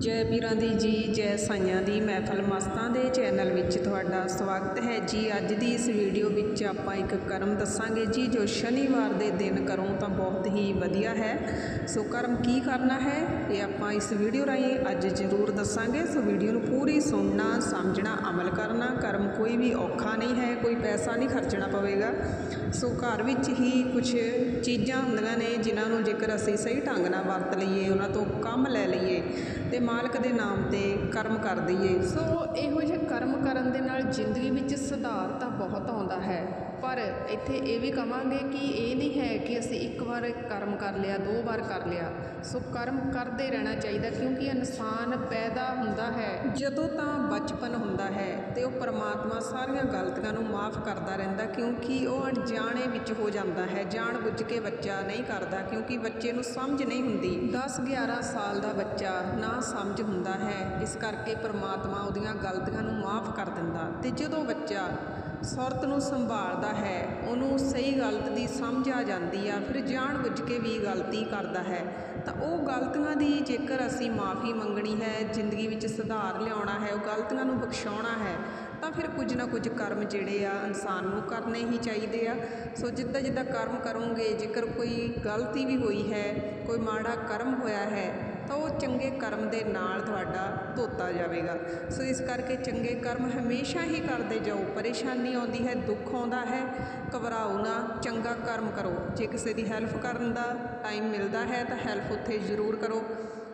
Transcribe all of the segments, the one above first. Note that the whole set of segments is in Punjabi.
ਜੈ ਪੀਰਾਂ ਦੀ ਜੀ, ਜੈ ਸਾਈਆਂ ਦੀ ਮਹਿਫਲ ਮਸਤਾਂ ਦੇ ਚੈਨਲ ਵਿੱਚ ਤੁਹਾਡਾ ਸਵਾਗਤ ਹੈ ਜੀ। ਅੱਜ ਦੀ ਇਸ ਵੀਡੀਓ ਵਿੱਚ ਆਪਾਂ ਇੱਕ ਕਰਮ ਦੱਸਾਂਗੇ ਜੀ, ਜੋ ਸ਼ਨੀਵਾਰ ਦੇ ਦਿਨ ਕਰੋ ਤਾਂ ਬਹੁਤ ਹੀ ਵਧੀਆ ਹੈ। ਸੋ ਕਰਮ ਕੀ ਕਰਨਾ ਹੈ, ਇਹ ਆਪਾਂ ਇਸ ਵੀਡੀਓ ਰਾਹੀਂ ਅੱਜ ਜ਼ਰੂਰ ਦੱਸਾਂਗੇ। ਸੋ ਵੀਡੀਓ ਨੂੰ ਪੂਰੀ ਸੁਣਨਾ, ਸਮਝਣਾ, ਅਮਲ ਕਰਨਾ, ਕਰਮ ਕੋਈ ਵੀ ਔਖਾ ਨਹੀਂ ਹੈ, ਕੋਈ ਪੈਸਾ ਨਹੀਂ ਖਰਚਣਾ ਪਵੇਗਾ। ਸੋ ਘਰ ਵਿੱਚ ਹੀ ਕੁਝ ਚੀਜ਼ਾਂ ਹੁੰਦੀਆਂ ਨੇ, ਜਿਨ੍ਹਾਂ ਨੂੰ ਜੇਕਰ ਅਸੀਂ ਸਹੀ ਢੰਗ ਨਾਲ ਵਰਤ ਲਈਏ, ਉਹਨਾਂ ਤੋਂ ਕੰਮ ਲੈ ਲਈਏ ਤੇ ਮਾਲਕ ਦੇ ਨਾਮ ਤੇ ਕਰਮ ਕਰ ਦਈਏ ਸੋ ਇਹੋ ਜਿਹੇ ਕਰਮ ਕਰਨ ਦੇ ਨਾਲ ਜ਼ਿੰਦਗੀ ਵਿੱਚ ਸੁਧਾਰ ਤਾਂ ਬਹੁਤ ਆਉਂਦਾ ਹੈ। ਪਰ ਇੱਥੇ ਇਹ ਵੀ ਕਵਾਂਗੇ ਕਿ ਇਹ ਨਹੀਂ ਹੈ ਕਿ ਅਸੀਂ ਇੱਕ ਵਾਰ ਕਰਮ ਕਰ ਲਿਆ, ਦੋ ਵਾਰ ਕਰ ਲਿਆ। ਸੋ ਕਰਮ ਕਰਦੇ ਰਹਿਣਾ ਚਾਹੀਦਾ ਕਿਉਂਕਿ ਇਨਸਾਨ ਪੈਦਾ ਹੁੰਦਾ ਹੈ। ਜਦੋਂ ਤਾਂ ਬਚਪਨ ਹੁੰਦਾ ਹੈ ਤੇ ਉਹ ਪਰਮਾਤਮਾ ਸਾਰੀਆਂ ਗਲਤੀਆਂ ਨੂੰ ਮਾਫ ਕਰਦਾ ਰਹਿੰਦਾ ਕਿਉਂਕਿ ਉਹ ਅਣਜਾਣੇ ਵਿੱਚ ਹੋ ਜਾਂਦਾ ਹੈ ਜਾਣ ਬੁੱਝ ਕੇ ਬੱਚਾ ਨਹੀਂ ਕਰਦਾ ਕਿਉਂਕਿ ਬੱਚੇ ਨੂੰ ਸਮਝ ਨਹੀਂ ਹੁੰਦੀ। 10 11 ਸਾਲ ਦਾ ਬੱਚਾ ਨਾ ਸਮਝ ਹੁੰਦਾ ਹੈ, ਇਸ ਕਰਕੇ ਪਰਮਾਤਮਾ ਉਹਦੀਆਂ ਗਲਤੀਆਂ ਨੂੰ ਮਾਫ ਕਰ ਦਿੰਦਾ। ਤੇ ਜਦੋਂ ਬੱਚਾ ਸੁਰਤ ਨੂੰ ਸੰਭਾਲਦਾ ਹੈ, ਉਹਨੂੰ ਸਹੀ ਗਲਤ ਦੀ ਸਮਝ ਆ ਜਾਂਦੀ ਆ, ਫਿਰ ਜਾਣ ਬੁੱਝ ਕੇ ਵੀ ਗਲਤੀ ਕਰਦਾ ਹੈ। ਤਾਂ ਉਹ ਗਲਤੀਆਂ ਦੀ ਜੇਕਰ ਅਸੀਂ ਮਾਫੀ ਮੰਗਣੀ ਹੈ, ਜ਼ਿੰਦਗੀ ਵਿੱਚ ਸੁਧਾਰ ਲਿਆਉਣਾ ਹੈ, ਉਹ ਗਲਤੀਆਂ ਨੂੰ ਬਖਸ਼ਾਉਣਾ ਹੈ, ਤਾਂ ਫਿਰ ਕੁਝ ਨਾ ਕੁਝ ਕਰਮ ਜਿਹੜੇ ਆ ਇਨਸਾਨ ਨੂੰ ਕਰਨੇ ਹੀ ਚਾਹੀਦੇ ਆ। ਸੋ ਜਿੱਦਾਂ ਜਿੱਦਾਂ ਕਰਮ ਕਰੋਗੇ, ਜੇਕਰ ਕੋਈ ਗਲਤੀ ਵੀ ਹੋਈ ਹੈ, ਕੋਈ ਮਾੜਾ ਕਰਮ ਹੋਇਆ ਹੈ ਤਾਂ ਉਹ ਚੰਗੇ ਕਰਮ ਦੇ ਨਾਲ ਤੁਹਾਡਾ ਧੋਤਾ ਜਾਵੇਗਾ। ਸੋ ਇਸ ਕਰਕੇ ਚੰਗੇ ਕਰਮ ਹਮੇਸ਼ਾ ਹੀ ਕਰਦੇ ਜਾਓ। ਪਰੇਸ਼ਾਨੀ ਆਉਂਦੀ ਹੈ, ਦੁੱਖ ਆਉਂਦਾ ਹੈ, ਘਬਰਾਓ ਨਾ, ਚੰਗਾ ਕਰਮ ਕਰੋ। ਜੇ ਕਿਸੇ ਦੀ ਹੈਲਪ ਕਰਨ ਦਾ ਟਾਈਮ ਮਿਲਦਾ ਹੈ ਤਾਂ ਹੈਲਪ ਉੱਥੇ ਜ਼ਰੂਰ ਕਰੋ।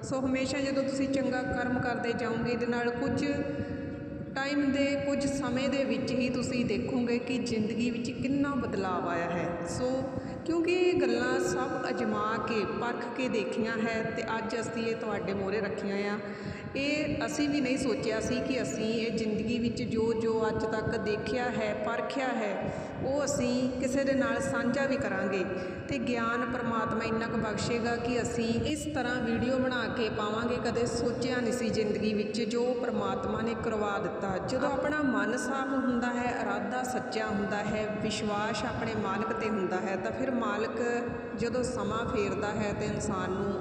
ਸੋ ਹਮੇਸ਼ਾ ਜਦੋਂ ਤੁਸੀਂ ਚੰਗਾ ਕਰਮ ਕਰਦੇ ਜਾਓਗੇ, ਇਹਦੇ ਨਾਲ ਕੁਝ ਟਾਈਮ ਦੇ ਕੁਝ ਸਮੇਂ ਦੇ ਵਿੱਚ ਹੀ ਤੁਸੀਂ ਦੇਖੋਗੇ ਕਿ ਜ਼ਿੰਦਗੀ ਵਿੱਚ ਕਿੰਨਾ ਬਦਲਾਅ ਆਇਆ ਹੈ। ਸੋ ਕਿਉਂਕਿ ਇਹ ਗੱਲਾਂ ਸਭ ਅਜਮਾ ਕੇ, ਪਰਖ ਕੇ ਦੇਖੀਆਂ ਹੈ ਤੇ ਅੱਜ ਅਸੀਂ ਇਹ ਤੁਹਾਡੇ ਮੋਹਰੇ ਰੱਖੀਆਂ ਆ। ਇਹ ਅਸੀਂ ਵੀ ਨਹੀਂ ਸੋਚਿਆ ਸੀ ਕਿ ਅਸੀਂ ਇਹ ਜ਼ਿੰਦਗੀ ਵਿੱਚ ਜੋ ਜੋ ਅੱਜ ਤੱਕ ਦੇਖਿਆ ਹੈ, ਪਰਖਿਆ ਹੈ, ਉਹ ਅਸੀਂ ਕਿਸੇ ਦੇ ਨਾਲ ਸਾਂਝਾ ਵੀ ਕਰਾਂਗੇ। ਤੇ ਗਿਆਨ ਪਰਮਾਤਮਾ ਇੰਨਾ ਕੁ ਬਖਸ਼ੇਗਾ ਕਿ ਅਸੀਂ ਇਸ ਤਰ੍ਹਾਂ ਵੀਡੀਓ ਬਣਾ ਕੇ ਪਾਵਾਂਗੇ, ਕਦੇ ਸੋਚਿਆ ਨਹੀਂ ਸੀ ਜ਼ਿੰਦਗੀ ਵਿੱਚ, ਜੋ ਪਰਮਾਤਮਾ ਨੇ ਕਰਵਾ ਦਿੱਤਾ। ਜਦੋਂ ਆਪਣਾ ਮਨ ਸਾਫ਼ ਹੁੰਦਾ ਹੈ, ਇਰਾਦਾ ਸੱਚਾ ਹੁੰਦਾ ਹੈ, ਵਿਸ਼ਵਾਸ ਆਪਣੇ ਮਾਲਕ ਤੇ ਹੁੰਦਾ ਹੈ, ਤਾਂ ਫਿਰ ਮਾਲਕ ਜਦੋਂ ਸਮਾਂ ਫੇਰਦਾ ਹੈ, ਤੇ ਇਨਸਾਨ ਨੂੰ ਨੂੰ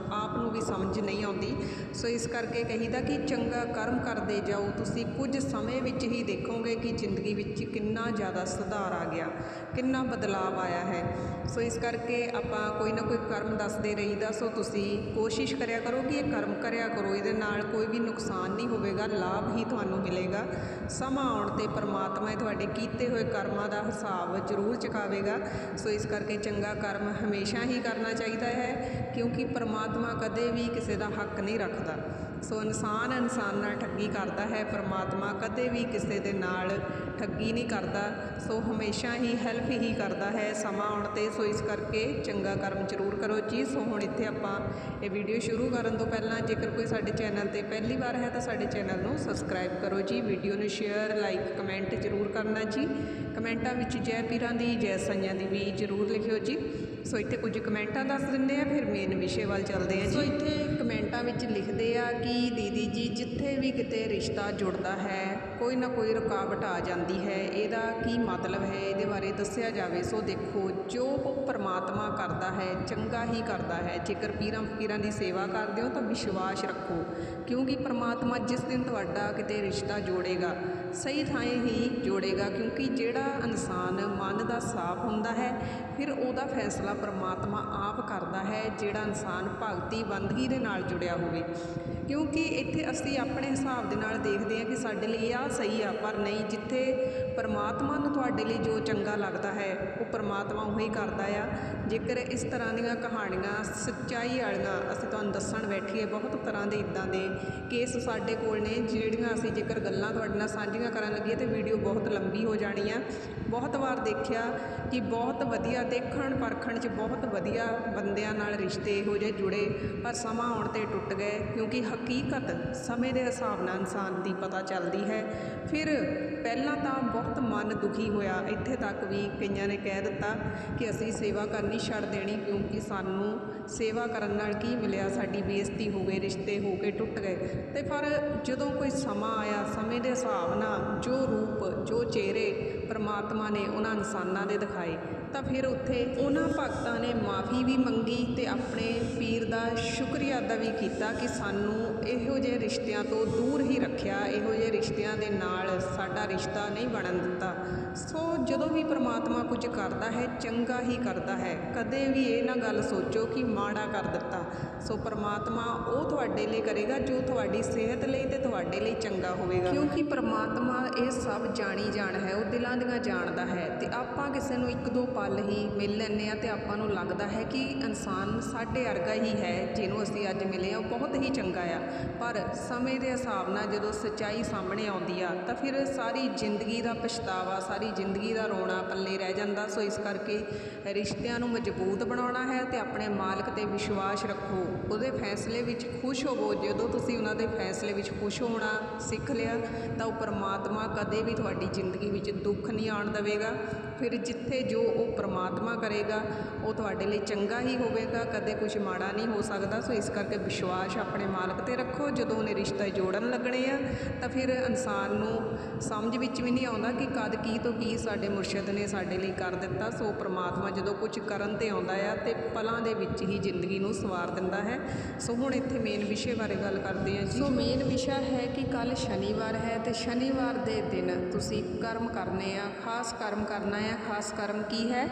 ਵੀ ਸਮਝ ਨਹੀਂ ਆਉਂਦੀ। ਸੋ ਇਸ ਕਰਕੇ ਕਹੀਦਾ ਕਿ ਚੰਗਾ ਕਰਮ ਕਰਦੇ ਜਾਓ। ਤੁਸੀਂ ਕੁਝ ਸਮੇਂ ਵਿੱਚ ਹੀ ਦੇਖੋਗੇ ਕਿ ਜ਼ਿੰਦਗੀ ਵਿੱਚ ਕਿੰਨਾ ਜ਼ਿਆਦਾ ਸੁਧਾਰ ਆ ਗਿਆ, ਕਿੰਨਾ ਬਦਲਾਅ ਆਇਆ ਹੈ। ਸੋ ਇਸ ਕਰਕੇ ਆਪਾਂ ਕੋਈ ਨਾ ਕੋਈ ਕਰਮ ਦੱਸਦੇ ਰਹੀਦਾ। ਸੋ ਤੁਸੀਂ ਕੋਸ਼ਿਸ਼ ਕਰਿਆ ਕਰੋ ਕਿ ਇਹ ਕਰਮ ਕਰਿਆ ਕਰੋ। ਇਹਦੇ ਨਾਲ ਕੋਈ ਵੀ ਨੁਕਸਾਨ ਨਹੀਂ ਹੋਵੇਗਾ, ਲਾਭ ਹੀ ਤੁਹਾਨੂੰ ਮਿਲੇਗਾ। ਸਮਾਂ ਆਉਣ ਤੇ ਪਰਮਾਤਮਾ ਤੁਹਾਡੇ ਕੀਤੇ ਹੋਏ ਕਰਮਾਂ ਦਾ ਹਿਸਾਬ ਜ਼ਰੂਰ ਚੁਕਾਵੇਗਾ। ਸੋ ਇਸ ਕਰਕੇ ਚੰਗਾ ਕਰਮ ਹਮੇਸ਼ਾ ਹੀ ਕਰਨਾ ਚਾਹੀਦਾ ਹੈ, ਕਿਉਂਕਿ ਪਰਮਾਤਮਾ ਕਦੇ ਵੀ ਕਿਸੇ ਦਾ ਹੱਕ ਨਹੀਂ ਰੱਖਦਾ। ਸੋ ਇਨਸਾਨ ਇਨਸਾਨ ਨਾਲ ਠੱਗੀ ਕਰਦਾ ਹੈ, ਪਰਮਾਤਮਾ ਕਦੇ ਵੀ ਕਿਸੇ ਦੇ ਨਾਲ ਠੱਗੀ ਨਹੀਂ ਕਰਦਾ। ਸੋ ਹਮੇਸ਼ਾ ਹੀ ਹੈਲਪ ਹੀ ਕਰਦਾ ਹੈ। ਸਮਾਂ ਆਉਣ ਤੇ ਸੋ ਇਸ ਕਰਕੇ ਚੰਗਾ ਕਰਮ ਜ਼ਰੂਰ ਕਰੋ ਜੀ। ਸੋ ਹੁਣ ਇੱਥੇ ਆਪਾਂ ਇਹ ਵੀਡੀਓ ਸ਼ੁਰੂ ਕਰਨ ਤੋਂ ਪਹਿਲਾਂ ਜੇਕਰ ਕੋਈ ਸਾਡੇ ਚੈਨਲ ਤੇ ਪਹਿਲੀ ਵਾਰ ਹੈ ਤਾਂ ਸਾਡੇ ਚੈਨਲ ਨੂੰ ਸਬਸਕ੍ਰਾਈਬ ਕਰੋ ਜੀ। ਵੀਡੀਓ ਨੂੰ ਸ਼ੇਅਰ ਲਾਈਕ ਕਮੈਂਟ ਜ਼ਰੂਰ ਕਰਨਾ ਜੀ। ਕਮੈਂਟਾਂ ਵਿੱਚ ਜੈ ਪੀਰਾਂ ਦੀ, ਜੈ ਸਾਈਆਂ ਦੀ ਵੀ ਜ਼ਰੂਰ ਲਿਖਿਓ ਜੀ। ਸੋ ਇੱਥੇ ਕੁਝ ਕਮੈਂਟਾਂ ਦੱਸ ਦਿੰਦੇ ਆ, ਫਿਰ ਮੇਨ ਵਿਸ਼ੇ ਵੱਲ ਚੱਲਦੇ ਆ ਜੀ। ਸੋ ਇੱਥੇ ਕਮੈਂਟਾਂ ਵਿੱਚ ਲਿਖਦੇ ਆ ਕਿ ਦੀਦੀ ਜੀ, ਜਿੱਥੇ ਵੀ ਕਿਤੇ ਰਿਸ਼ਤਾ ਜੁੜਦਾ ਹੈ, ਕੋਈ ਨਾ ਕੋਈ ਰੁਕਾਵਟ ਆ ਜਾਂਦੀ ਹੈ। ਇਹਦਾ ਕੀ ਮਤਲਬ ਹੈ? ਇਹਦੇ ਬਾਰੇ ਦੱਸਿਆ ਜਾਵੇ। ਸੋ ਦੇਖੋ, ਜੋ ਪਰਮਾਤਮਾ ਕਰਦਾ ਹੈ, ਚੰਗਾ ਹੀ ਕਰਦਾ ਹੈ। ਜੇਕਰ ਪੀਰਾਂ ਫਕੀਰਾਂ ਦੀ ਸੇਵਾ ਕਰਦੇ ਹੋ ਤਾਂ ਵਿਸ਼ਵਾਸ ਰੱਖੋ। ਕਿਉਂਕਿ ਪਰਮਾਤਮਾ ਜਿਸ ਦਿਨ ਤੁਹਾਡਾ ਕਿਤੇ ਰਿਸ਼ਤਾ ਜੋੜੇਗਾ ਸਹੀ ਥਾਂ ਹੀ ਜੋੜੇਗਾ ਕਿਉਂਕਿ ਜਿਹੜਾ ਇਨਸਾਨ ਮਨ ਦਾ ਸਾਫ਼ ਹੁੰਦਾ ਹੈ, ਫਿਰ ਉਹਦਾ ਫੈਸਲਾ ਪਰਮਾਤਮਾ ਆਪ ਕਰਦਾ ਹੈ, ਜਿਹੜਾ ਇਨਸਾਨ ਭਗਤੀ ਬੰਦਗੀ ਦੇ ਨਾਲ ਜੁੜਿਆ ਹੋਵੇ। ਕਿਉਂਕਿ ਇੱਥੇ ਅਸੀਂ ਆਪਣੇ ਹਿਸਾਬ ਦੇ ਨਾਲ ਦੇਖਦੇ ਹਾਂ ਕਿ ਸਾਡੇ ਲਈ ਆਹ ਸਹੀ ਆ, ਪਰ ਨਹੀਂ, ਜਿੱਥੇ ਪਰਮਾਤਮਾ ਨੂੰ ਤੁਹਾਡੇ ਲਈ ਜੋ ਚੰਗਾ ਲੱਗਦਾ ਹੈ, ਉਹ ਪਰਮਾਤਮਾ ਉਹੀ ਕਰਦਾ ਆ। ਜੇਕਰ ਇਸ ਤਰ੍ਹਾਂ ਦੀਆਂ ਕਹਾਣੀਆਂ, ਸੱਚਾਈ ਵਾਲੀਆਂ ਅਸੀਂ ਤੁਹਾਨੂੰ ਦੱਸਣ ਬੈਠੀਏ, ਬਹੁਤ ਤਰ੍ਹਾਂ ਦੇ ਇਦਾਂ ਦੇ ਕੇਸ ਸਾਡੇ ਕੋਲ ਨੇ, ਜਿਹੜੀਆਂ ਅਸੀਂ ਜੇਕਰ ਗੱਲਾਂ ਤੁਹਾਡੇ ਨਾਲ ਸਾਂਝੀਆਂ ਕਰਨ ਲੱਗੀਏ ਤੇ ਵੀਡੀਓ ਬਹੁਤ ਲੰਬੀ ਹੋ ਜਾਣੀ ਆ। ਬਹੁਤ ਵਾਰ ਦੇਖਿਆ ਕਿ ਬਹੁਤ ਵਧੀਆ ਦੇਖਣ ਪਰਖਣ 'ਚ ਬਹੁਤ ਵਧੀਆ ਬੰਦਿਆਂ ਨਾਲ ਰਿਸ਼ਤੇ ਇਹੋ ਜਿਹੇ ਜੁੜੇ, ਪਰ ਸਮਾਂ ਆਉਣ ਤੇ ਟੁੱਟ ਗਏ, ਕਿਉਂਕਿ ਹਕੀਕਤ ਸਮੇਂ ਦੇ ਹਿਸਾਬ ਨਾਲ ਇਨਸਾਨ ਦੀ ਪਤਾ ਚੱਲਦੀ ਹੈ। ਫਿਰ ਪਹਿਲਾਂ ਤਾਂ ਬਹੁਤ ਮਨ ਦੁਖੀ ਹੋਇਆ, ਇੱਥੇ ਤੱਕ ਵੀ ਕਈਆਂ ਨੇ ਕਹਿ ਦਿੱਤਾ ਕਿ ਅਸੀਂ ਸੇਵਾ ਕਰਨੀ ਛੱਡ ਦੇਣੀ, ਕਿਉਂਕਿ ਸਾਨੂੰ ਸੇਵਾ ਕਰਨ ਨਾਲ ਕੀ ਮਿਲਿਆ, ਸਾਡੀ ਬੇਇੱਜ਼ਤੀ ਹੋ ਗਈ, ਰਿਸ਼ਤੇ ਹੋ ਕੇ ਟੁੱਟ ਗਏ। ਤੇ ਪਰ ਜਦੋਂ ਕੋਈ ਸਮਾਂ ਆਇਆ, ਸਮੇਂ ਦੇ ਹਿਸਾਬ ਨਾਲ ਜੋ ਰੂਪ, ਜੋ ਚਿਹਰੇ ਪਰਮਾਤਮਾ ਨੇ ਉਹਨਾਂ ਇਨਸਾਨਾਂ ਦੇ ਦਿਖਾਏ, ਤਾਂ ਫਿਰ ਉੱਥੇ ਉਹਨਾਂ ਭਗਤਾਂ ਨੇ ਮਾਫੀ ਵੀ ਮੰਗੀ ਤੇ ਆਪਣੇ ਪੀਰ ਦਾ ਸ਼ੁਕਰੀਆ ਅਦਾ ਵੀ ਕੀਤਾ ਕਿ ਸਾਨੂੰ ਇਹੋ ਜਿਹੇ ਰਿਸ਼ਤਿਆਂ ਤੋਂ ਦੂਰ ਹੀ ਰੱਖਿਆ, ਇਹੋ ਜਿਹੇ ਰਿਸ਼ਤਿਆਂ ਦੇ ਨਾਲ ਸਾਡਾ ਰਿਸ਼ਤਾ ਨਹੀਂ ਬਣਨ ਦਿੱਤਾ। ਸੋ ਜਦੋਂ ਵੀ ਪ੍ਰਮਾਤਮਾ ਕੁਝ ਕਰਦਾ ਹੈ, ਚੰਗਾ ਹੀ ਕਰਦਾ ਹੈ। ਕਦੇ ਵੀ ਇਹ ਨਾ ਗੱਲ ਸੋਚੋ ਕਿ ਮਾੜਾ ਕਰ ਦਿੱਤਾ। ਸੋ ਪ੍ਰਮਾਤਮਾ ਉਹ ਤੁਹਾਡੇ ਲਈ ਕਰੇਗਾ ਜੋ ਤੁਹਾਡੀ ਸਿਹਤ ਲਈ ਤੇ ਤੁਹਾਡੇ ਲਈ ਚੰਗਾ ਹੋਵੇਗਾ। ਕਿਉਂਕਿ ਪ੍ਰਮਾਤਮਾ ਇਹ ਸਭ ਜਾਣੀ ਜਾਣ ਹੈ, ਉਹ ਦਿਲਾਂ ਦੀਆਂ ਜਾਣਦਾ ਹੈ ਤੇ ਆਪਾਂ ਕਿਸੇ ਨੂੰ ਇੱਕ ਦੋ ਪਲ ਹੀ ਮਿਲ ਲੈਂਦੇ ਆ ਤੇ ਆਪਾਂ ਨੂੰ ਲੱਗਦਾ ਹੈ ਕਿ ਇਨਸਾਨ ਸਾਡੇ ਵਰਗਾ ਹੀ ਹੈ ਜਿਹਨੂੰ ਅਸੀਂ ਅੱਜ ਮਿਲੇ ਆ ਉਹ ਬਹੁਤ ਹੀ ਚੰਗਾ ਆ। ਪਰ ਸਮੇਂ ਦੇ ਹਿਸਾਬ ਨਾਲ ਜਦੋਂ ਸੱਚਾਈ ਸਾਹਮਣੇ ਆਉਂਦੀ ਆ, ਤਾਂ ਫਿਰ ਸਾਰੀ ਜ਼ਿੰਦਗੀ ਦਾ ਪਛਤਾਵਾ, ਸਾਰੀ ਜ਼ਿੰਦਗੀ ਦਾ ਰੋਣਾ ਪੱਲੇ ਰਹਿ ਜਾਂਦਾ। ਸੋ ਇਸ ਕਰਕੇ ਰਿਸ਼ਤਿਆਂ ਨੂੰ ਮਜ਼ਬੂਤ ਬਣਾਉਣਾ ਹੈ ਤੇ ਆਪਣੇ ਮਾਲਕ ਤੇ ਵਿਸ਼ਵਾਸ ਰੱਖੋ। ਉਹਦੇ ਫੈਸਲੇ ਵਿੱਚ ਖੁਸ਼ ਹੋਵੋ। ਜਦੋਂ ਤੁਸੀਂ ਉਹਨਾਂ ਦੇ ਫੈਸਲੇ ਵਿੱਚ ਖੁਸ਼ ਹੋਣਾ ਸਿੱਖ ਲਿਆ, ਤਾਂ ਉਹ ਪਰਮਾਤਮਾ ਕਦੇ ਵੀ ਤੁਹਾਡੀ ਜ਼ਿੰਦਗੀ ਵਿੱਚ ਦੁੱਖ ਨਹੀਂ ਆਉਣ ਦੇਵੇਗਾ। ਫਿਰ ਜਿੱਥੇ ਜੋ ਉਹ ਪਰਮਾਤਮਾ ਕਰੇਗਾ, ਉਹ ਤੁਹਾਡੇ ਲਈ ਚੰਗਾ ਹੀ ਹੋਵੇਗਾ, ਕਦੇ ਕੁਝ ਮਾੜਾ ਨਹੀਂ ਹੋ ਸਕਦਾ। ਸੋ ਇਸ ਕਰਕੇ ਵਿਸ਼ਵਾਸ ਆਪਣੇ ਮਾਲਕ ਤੇ ਰੱਖੋ। ਜਦੋਂ ਉਹਨੇ ਰਿਸ਼ਤਾ ਜੋੜਨ ਲੱਗਣੇ ਆ, ਤਾਂ ਫਿਰ ਇਨਸਾਨ ਨੂੰ ਸਮਝ ਵਿੱਚ ਵੀ ਨਹੀਂ ਆਉਂਦਾ ਕਿ ਕਦ ਕੀ ਤੋਂ ਕੀ ਸਾਡੇ ਮੁਰਸ਼ਿਦ ਨੇ ਸਾਡੇ ਲਈ ਕਰ ਦਿੱਤਾ। ਸੋ ਪ੍ਰਮਾਤਮਾ ਜਦੋਂ ਕੁਝ ਕਰਨ ਤੇ ਆਉਂਦਾ ਆ, ਤੇ ਪਲਾਂ ਦੇ ਵਿੱਚ ਹੀ ਜ਼ਿੰਦਗੀ ਨੂੰ ਸਵਾਰ ਦਿੰਦਾ ਹੈ। ਸੋ ਹੁਣ ਇੱਥੇ ਮੇਨ ਵਿਸ਼ੇ ਬਾਰੇ ਗੱਲ ਕਰਦੇ ਹਾਂ ਜੀ। ਸੋ ਮੇਨ ਵਿਸ਼ਾ ਹੈ ਕਿ ਕੱਲ ਸ਼ਨੀਵਾਰ ਹੈ, ਤੇ ਸ਼ਨੀਵਾਰ ਦੇ ਦਿਨ ਤੁਸੀਂ ਕਰਮ ਕਰਨੇ ਆ, ਖਾਸ ਕਰਮ ਕਰਨਾ ਹੈ, ਖਾਸ ਕਰਮ ਕੀ ਹੈ?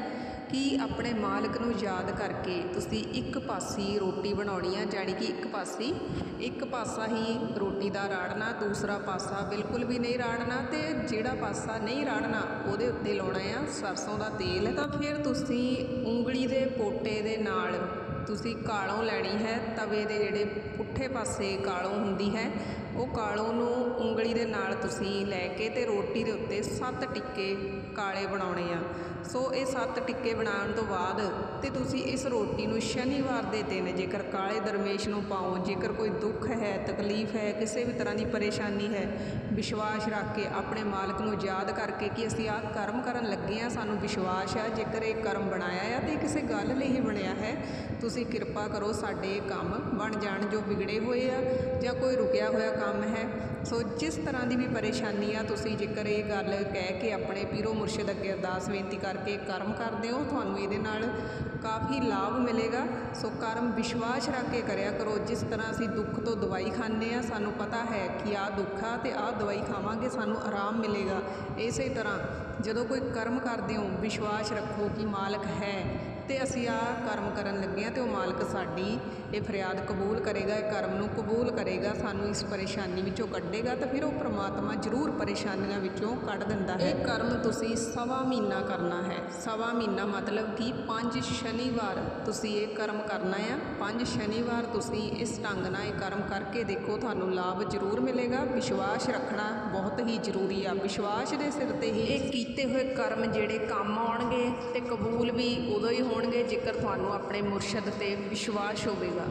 ਕਿ ਆਪਣੇ ਮਾਲਕ ਨੂੰ ਯਾਦ ਕਰਕੇ ਤੁਸੀਂ ਇੱਕ ਪਾਸੀ ਰੋਟੀ ਬਣਾਉਣੀ ਆ, ਜਾਣੀ ਕਿ ਇੱਕ ਪਾਸੀ, ਇੱਕ ਪਾਸਾ ਹੀ ਰੋਟੀ ਦਾ ਰਾੜਨਾ, ਦੂਸਰਾ ਪਾਸਾ ਬਿਲਕੁਲ ਵੀ ਨਹੀਂ ਰਾੜਨਾ ਤੇ ਜਿਹੜਾ ਪਾਸਾ ਨਹੀਂ ਰਾੜਨਾ, ਉਹਦੇ ਉੱਤੇ ਲਾਉਣਾ ਆ ਸਰਸੋਂ ਦਾ ਤੇਲ। ਤਾਂ ਫਿਰ ਤੁਸੀਂ ਉਂਗਲੀ ਦੇ ਪੋਟੇ ਦੇ ਨਾਲ ਤੁਸੀਂ ਕਾਲੋਂ ਲੈਣੀ ਹੈ, ਤਵੇ ਦੇ ਜਿਹੜੇ ਪੁੱਠੇ ਪਾਸੇ ਕਾਲੋਂ ਹੁੰਦੀ ਹੈ, ਉਹ ਕਾਲੋਂ ਨੂੰ ਉਂਗਲੀ ਦੇ ਨਾਲ ਤੁਸੀਂ ਲੈ ਕੇ ਤੇ ਰੋਟੀ ਦੇ ਉੱਤੇ ਸੱਤ ਟਿੱਕੇ ਕਾਲੇ ਬਣਾਉਣੇ ਆ। ਸੋ ਇਹ ਸੱਤ ਟਿੱਕੇ ਬਣਾਉਣ ਤੋਂ ਬਾਅਦ ਤੇ ਤੁਸੀਂ ਇਸ ਰੋਟੀ ਨੂੰ ਸ਼ਨੀਵਾਰ ਦੇ ਦਿਨ ਜੇਕਰ ਕਾਲੇ ਦਰਮੇਸ਼ ਨੂੰ ਪਾਓ, ਜੇਕਰ ਕੋਈ ਦੁੱਖ ਹੈ, ਤਕਲੀਫ ਹੈ, ਕਿਸੇ ਵੀ ਤਰ੍ਹਾਂ ਦੀ ਪਰੇਸ਼ਾਨੀ ਹੈ, ਵਿਸ਼ਵਾਸ ਰੱਖ ਕੇ ਆਪਣੇ ਮਾਲਕ ਨੂੰ ਯਾਦ ਕਰਕੇ ਕਿ ਅਸੀਂ ਆਹ ਕਰਮ ਕਰਨ ਲੱਗੇ ਆ ਸਾਨੂੰ ਵਿਸ਼ਵਾਸ ਹੈ, ਜੇਕਰ ਇਹ ਕਰਮ ਬਣਾਇਆ ਆ ਤੇ ਕਿਸੇ ਗੱਲ ਲਈ ਹੀ ਬਣਿਆ ਹੈ, ਤੁਸੀਂ ਕਿਰਪਾ ਕਰੋ ਸਾਡੇ ਕੰਮ ਬਣ ਜਾਣ ਜੋ ਵਿਗੜੇ ਹੋਏ ਆ ਜਾਂ ਕੋਈ ਰੁਕਿਆ ਹੋਇਆ ਕੰਮ ਹੈ। ਸੋ ਜਿਸ ਤਰ੍ਹਾਂ ਦੀ ਵੀ ਪਰੇਸ਼ਾਨੀ ਆ, ਤੁਸੀਂ ਜੇਕਰ ਇਹ ਗੱਲ ਕਹਿ ਕੇ ਆਪਣੇ ਪੀਰੋ ਮੁਰਸ਼ਿਦ ਅੱਗੇ ਅਰਦਾਸ ਬੇਨਤੀ ਕਰਕੇ ਕਰਮ ਕਰਦੇ ਹੋ, ਤੁਹਾਨੂੰ ਇਹਦੇ ਨਾਲ ਕਾਫੀ ਲਾਭ ਮਿਲੇਗਾ। ਸੋ ਕਰਮ ਵਿਸ਼ਵਾਸ ਰੱਖ ਕੇ ਕਰਿਆ ਕਰੋ। ਜਿਸ ਤਰ੍ਹਾਂ ਅਸੀਂ ਦੁੱਖ ਤੋਂ ਦਵਾਈ ਖਾਂਦੇ ਆ ਸਾਨੂੰ ਪਤਾ ਹੈ ਕਿ ਆਹ ਦੁੱਖ ਆ ਤੇ ਆਹ ਦਵਾਈ ਖਾਵਾਂਗੇ, ਸਾਨੂੰ ਆਰਾਮ ਮਿਲੇਗਾ। ਇਸੇ ਤਰ੍ਹਾਂ ਜਦੋਂ ਕੋਈ ਕਰਮ ਕਰਦੇ ਹੋ, ਵਿਸ਼ਵਾਸ ਰੱਖੋ ਕਿ ਮਾਲਕ ਹੈ। ਤੇ ਅਸੀਂ ਆਹ ਕਰਮ ਕਰਨ ਲੱਗੇ ਆ ਤੇ ਉਹ ਮਾਲਕ ਸਾਡੀ ਇਹ ਫਰਿਆਦ ਕਬੂਲ ਕਰੇਗਾ ਇਹ ਕਰਮ ਨੂੰ ਕਬੂਲ ਕਰੇਗਾ ਸਾਨੂੰ ਇਸ ਪਰੇਸ਼ਾਨੀ ਵਿੱਚੋਂ ਕੱਢੇਗਾ ਤਾਂ ਫਿਰ ਉਹ ਪ੍ਰਮਾਤਮਾ ਜ਼ਰੂਰ ਪਰੇਸ਼ਾਨੀਆਂ ਵਿੱਚੋਂ ਕੱਢ ਦਿੰਦਾ ਹੈ। ਇਹ ਕਰਮ ਤੁਸੀਂ ਸਵਾ ਮਹੀਨਾ ਕਰਨਾ ਹੈ। ਸਵਾ ਮਹੀਨਾ ਮਤਲਬ ਕਿ ਪੰਜ ਸ਼ਨੀਵਾਰ ਤੁਸੀਂ ਇਹ ਕਰਮ ਕਰਨਾ ਆ ਪੰਜ ਸ਼ਨੀਵਾਰ ਤੁਸੀਂ ਇਸ ਢੰਗ ਨਾਲ ਇਹ ਕਰਮ ਕਰਕੇ ਦੇਖੋ ਤੁਹਾਨੂੰ ਲਾਭ ਜ਼ਰੂਰ ਮਿਲੇਗਾ। ਵਿਸ਼ਵਾਸ ਰੱਖਣਾ ਬਹੁਤ ਹੀ ਜ਼ਰੂਰੀ ਆ। ਵਿਸ਼ਵਾਸ ਦੇ ਸਿਰ ਤੇ ਹੀ ਇਹ ਕੀਤੇ ਹੋਏ ਕਰਮ ਜਿਹੜੇ ਕੰਮ ਆਉਣਗੇ ਤੇ ਕਬੂਲ ਵੀ ਉਦੋਂ ਹੀ ਹੋਣਗੇ ਜੇਕਰ ਤੁਹਾਨੂੰ ਆਪਣੇ ਮੁਰਸ਼ਦ ਤੇ ਵਿਸ਼ਵਾਸ ਹੋਵੇਗਾ।